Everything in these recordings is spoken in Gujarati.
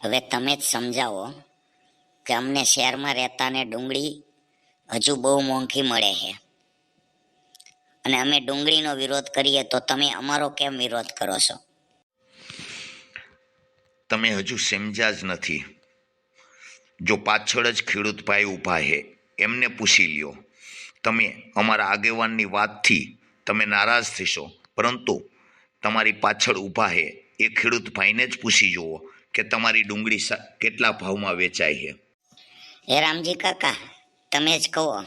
હવે તમે જ સમજાવો કે અમને શહેરમાં રહેતાને ડુંગળી હજુ બહુ મોંઘી મળે છે. અને અમે ડુંગળીનો વિરોધ કરીએ તો તમે અમારો કેમ વિરોધ કરો છો? તમે હજુ સમજ્યા જ નથી. જો પાછળ જ ખેડૂત ભાઈ ઊભા છે, એમને પૂછી લ્યો. તમે અમારા આગેવાનની વાતથી તમે નારાજ થશો, પરંતુ તમારી પાછળ ઊભા છે, એ ખેડૂત ભાઈને જ પૂછી જુઓ. કે તમારી ડુંગળી કેટલા ભાવમાં વેચાય છે? હે રામજી કાકા, તમે જ કહો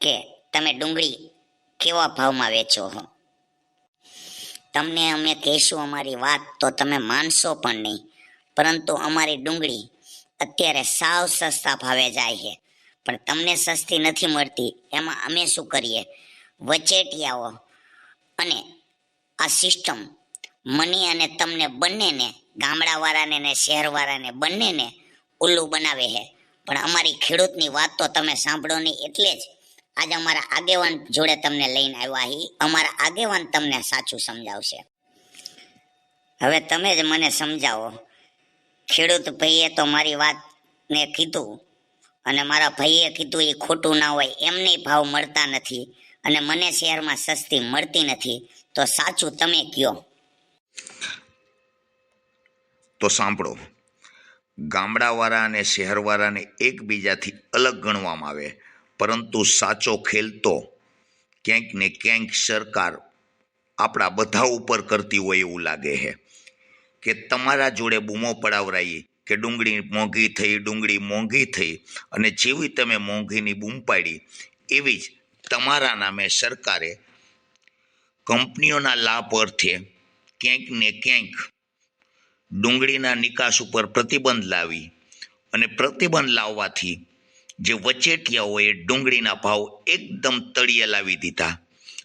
કે તમે ડુંગળી કેવા ભાવમાં વેચો છો તમને અમે કહીશું અમારી વાત તો તમે માનશો પણ નહીં, પરંતુ અમારી ડુંગળી અત્યારે સાવ સસ્તા ભાવે જાય છે. પણ તમને સસ્તી નથી મળતી, એમાં અમે શું કરીએ? વચેટિયાઓ અને આ સિસ્ટમ મને અને તમને બંનેને, ગામડાવાળાને ને શહેરવાળાને બંનેને ઉલ્લુ બનાવે છે પણ અમારી ખેડૂતની વાત તો તમે સાંભળો નહીં એટલે જ આજે અમારા આગેવાન જોડે તમને લઈને આવ્યા હી. અમારા આગેવાન તમને સાચું સમજાવશે. હવે તમે જ મને સમજાવો. ખેડૂત ભાઈએ તો મારી વાતને કીધું અને મારા ભાઈએ કીધું એ ખોટું ના હોય, એમને ભાવ મળતા નથી અને મને શહેરમાં સસ્તી મળતી નથી. તો સાચું તમે કયો? તો સાંભળો. ગામડાવાળા અને શહેરવાળાને એકબીજાથી અલગ ગણવામાં આવે, પરંતુ સાચો ખેલ તો ક્યાંક ને ક્યાંક સરકાર આપણા બધા ઉપર કરતી હોય એવું લાગે છે. કે તમારા જોડે બૂમો પડાવરાઈ, કે ડુંગળી મોંઘી થઈ, ડુંગળી મોંઘી થઈ, અને જેવી તમે મોંઘીની બૂમ પાડી, એવી જ તમારા નામે સરકારે કંપનીઓના લાભ અર્થે ક્યાંક ને ક્યાંક ડુંગળીના નિકાસ ઉપર પ્રતિબંધ લાવી અને પ્રતિબંધ લાવવાથી જે વચેટિયાઓએ ડુંગળીના ભાવ એકદમ તળિયે લાવી દીધા,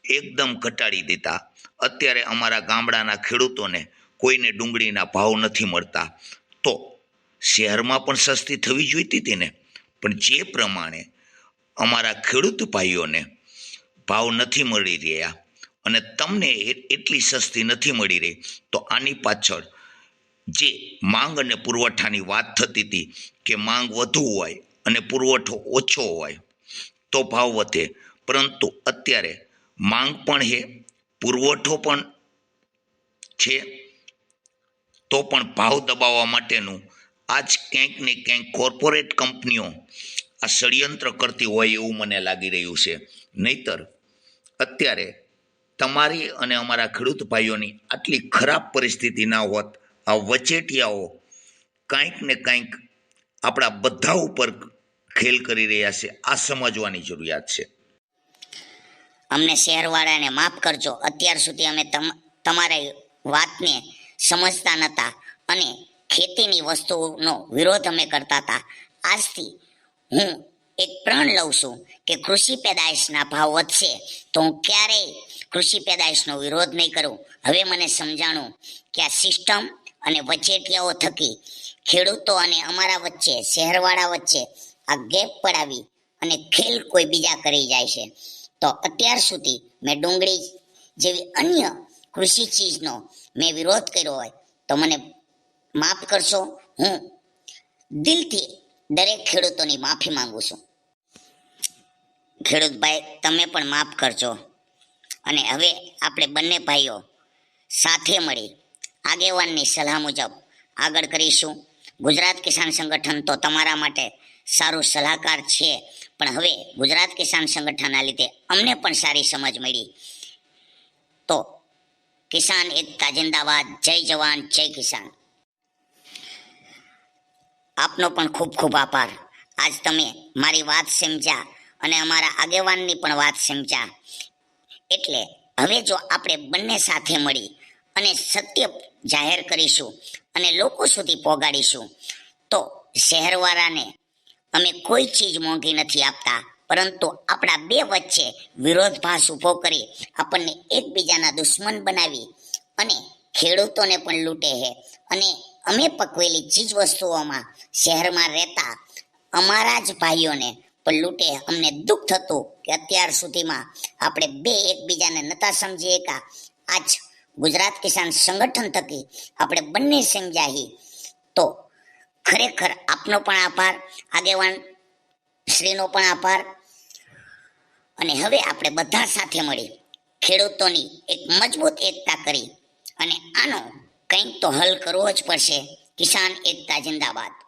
એકદમ ઘટાડી દીધા. અત્યારે અમારા ગામડાના ખેડૂતોને કોઈને ડુંગળીના ભાવ નથી મળતા. તો શહેરમાં પણ સસ્તી થવી જોઈતી હતી ને, પણ જે પ્રમાણે અમારા ખેડૂત ભાઈઓને ભાવ નથી મળી રહ્યા અને તમને એટલી સસ્તી નથી મળી રહી. તો આની પાછળ જે માંગ અને પુરવઠાની વાત થતી હતી કે માંગ વધુ હોય અને પુરવઠો ઓછો હોય, તો ભાવ વધે. પરંતુ અત્યારે માંગ પણ છે, પુરવઠો પણ છે, તો પણ ભાવ દબાવવા માટેનું આજ ક્યાંક ને ક્યાંક કોર્પોરેટ કંપનીઓ આ ષડયંત્ર કરતી હોય એવું મને લાગી રહ્યું છે. નહીતર અત્યારે તમારી અને અમારા ખેડૂત ભાઈઓની આટલી ખરાબ પરિસ્થિતિ ના હોત, આ વચેટિયાઓ કાંઈક ને કાંઈક આપણા બધા ઉપર ખેલ કરી રહ્યા છે, આ સમજવાની જરૂરિયાત છે. અમને શહેરવાળાને માફ કરજો, અત્યાર સુધી અમે તમ, તમારી વાતને સમજતા નહોતા અને ખેતીની વસ્તુઓનો વિરોધ અમે કરતા હતા. આજથી હું એક પ્રણ લઉં છું કે કૃષિ પેદાશના ભાવ વધશે તો હું ક્યારેય કૃષિ પેદાશનો વિરોધ નહીં કરું. હવે મને સમજાણું કે આ સિસ્ટમ અને વચેટિયાઓ થકી ખેડૂતો અને અમારા વચ્ચે, શહેરવાળા વચ્ચે આ ગેપ પડાવી અને ખેલ કોઈ બીજા કરી જાય છે. તો અત્યાર સુધી મેં ડુંગળી જેવી અન્ય કૃષિ ચીજનો મેં વિરોધ કર્યો હોય તો મને માફ કરશો. હું દિલથી દરેક ખેડૂતોની માફી માંગુ છું. ખેડૂતભાઈ તમે પણ માફ કરજો. અને હવે આપણે બંને ભાઈઓ સાથે મળી આગેવાનની સલાહ મુજબ આગળ કરીશું. ગુજરાત કિસાન સંગઠન તો તમારા માટે સારું સલાહકાર છે, પણ હવે ગુજરાત કિસાન સંગઠનના લીધે અમને પણ સારી સમજ મળી. તો કિસાન એકતા જિંદાબાદ. જય જવાન, જય કિસાન. આપનો પણ ખૂબ ખૂબ આભાર. આજ તમે મારી વાત સમજ્યા અને અમારા આગેવાનની પણ વાત સમજ્યા. એટલે હવે જો આપણે બંને સાથે મળી અને સત્ય જાહેર કરીશું અને લોકો સુધી પહોંચાડીશું તો શહેરવાળાને અમે કોઈ ચીજ મોંઘી નથી આપતા, પરંતુ આપણા બે વચ્ચે વિરોધભાસ ઊભો કરી આપણને એકબીજાના દુશ્મન બનાવી અને ખેડૂતોને પણ લૂંટે છે. અને અમે પકવેલી ચીજ વસ્તુઓમાં શહેરમાં રહેતા અમારા જ ભાઈઓને પણ લૂંટે અમને દુઃખ થતું કે અત્યાર સુધીમાં આપણે બે એકબીજાને નતા સમજી એકા. આજ ગુજરાત કિસાન સંગઠન થકી આપણે બંને સમજાહી ખરેખર આપનો પણ આભાર, આગેવાન શ્રીનો પણ આભાર. અને હવે આપણે બધા સાથે મળી ખેડૂતોની એક મજબૂત એકતા કરી. અને આનો કંઈક તો હલ કરવો જ પડશે. કિસાન એકતા જિંદાબાદ.